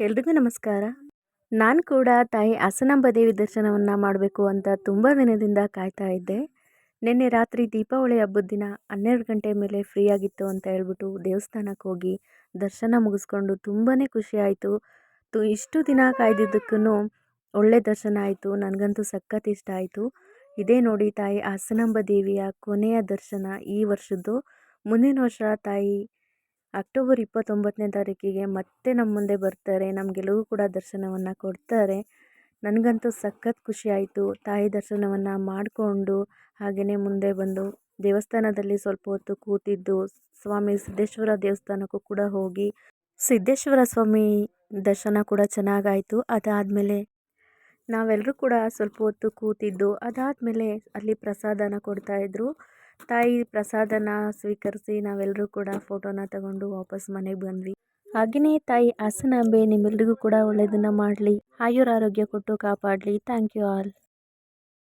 ಎಲ್ರಿಗೂ ನಮಸ್ಕಾರ. ನಾನು ಕೂಡ ತಾಯಿ ಹಾಸನಾಂಬ ದೇವಿ ದರ್ಶನವನ್ನು ಮಾಡಬೇಕು ಅಂತ ತುಂಬ ದಿನದಿಂದ ಕಾಯ್ತಾ ಇದ್ದೆ. ನಿನ್ನೆ ರಾತ್ರಿ ದೀಪಾವಳಿ ಹಬ್ಬದ ದಿನ ಹನ್ನೆರಡು ಗಂಟೆ ಮೇಲೆ ಫ್ರೀ ಆಗಿತ್ತು ಅಂತ ಹೇಳ್ಬಿಟ್ಟು ದೇವಸ್ಥಾನಕ್ಕೆ ಹೋಗಿ ದರ್ಶನ ಮುಗಿಸ್ಕೊಂಡು ತುಂಬಾ ಖುಷಿ ಆಯಿತು. ತು, ಇಷ್ಟು ದಿನ ಕಾಯ್ದಿದ್ದಕ್ಕೂ ಒಳ್ಳೆ ದರ್ಶನ ಆಯಿತು, ನನಗಂತೂ ಸಖತ್ ಇಷ್ಟ ಆಯಿತು. ಇದೇ ನೋಡಿ ತಾಯಿ ಹಾಸನಾಂಬ ದೇವಿಯ ಕೊನೆಯ ದರ್ಶನ ಈ ವರ್ಷದ್ದು. ಮುಂದಿನ ವರ್ಷ ತಾಯಿ ಅಕ್ಟೋಬರ್ ಇಪ್ಪತ್ತೊಂಬತ್ತನೇ ತಾರೀಕಿಗೆ ಮತ್ತೆ ನಮ್ಮ ಮುಂದೆ ಬರ್ತಾರೆ. ನಮಗೆಲ್ಲರಿಗೂ ಕೂಡ ದರ್ಶನವನ್ನು ಕೊಡ್ತಾರೆ. ನನಗಂತೂ ಸಖತ್ ಖುಷಿ ಆಯಿತು. ತಾಯಿ ದರ್ಶನವನ್ನು ಮಾಡಿಕೊಂಡು ಹಾಗೆಯೇ ಮುಂದೆ ಬಂದು ದೇವಸ್ಥಾನದಲ್ಲಿ ಸ್ವಲ್ಪ ಹೊತ್ತು ಕೂತಿದ್ದು, ಸ್ವಾಮಿ ಸಿದ್ದೇಶ್ವರ ದೇವಸ್ಥಾನಕ್ಕೂ ಕೂಡ ಹೋಗಿ ಸಿದ್ದೇಶ್ವರ ಸ್ವಾಮಿ ದರ್ಶನ ಕೂಡ ಚೆನ್ನಾಗಾಯಿತು. ಅದಾದಮೇಲೆ ನಾವೆಲ್ಲರೂ ಕೂಡ ಸ್ವಲ್ಪ ಹೊತ್ತು ಕೂತಿದ್ದು, ಅದಾದಮೇಲೆ ಅಲ್ಲಿ ಪ್ರಸಾದನ ಕೊಡ್ತಾಯಿದ್ರು ತಾಯಿ ಪ್ರಸಾದನ ಸ್ವೀಕರಿಸಿ ನಾವೆಲ್ಲರೂ ಕೂಡ ಫೋಟೋನ ತಗೊಂಡು ವಾಪಸ್ ಮನೆಗೆ ಬಂದ್ವಿ. ಹಾಗೆಯೇ ತಾಯಿ ಹಾಸನಾಂಬೆ ನಿಮ್ಮೆಲ್ರಿಗೂ ಕೂಡ ಒಳ್ಳೆಯದನ್ನು ಮಾಡಲಿ. ಆಯುರಾರೋಗ್ಯ ಕೊಟ್ಟು ಕಾಪಾಡಲಿ. Thank you all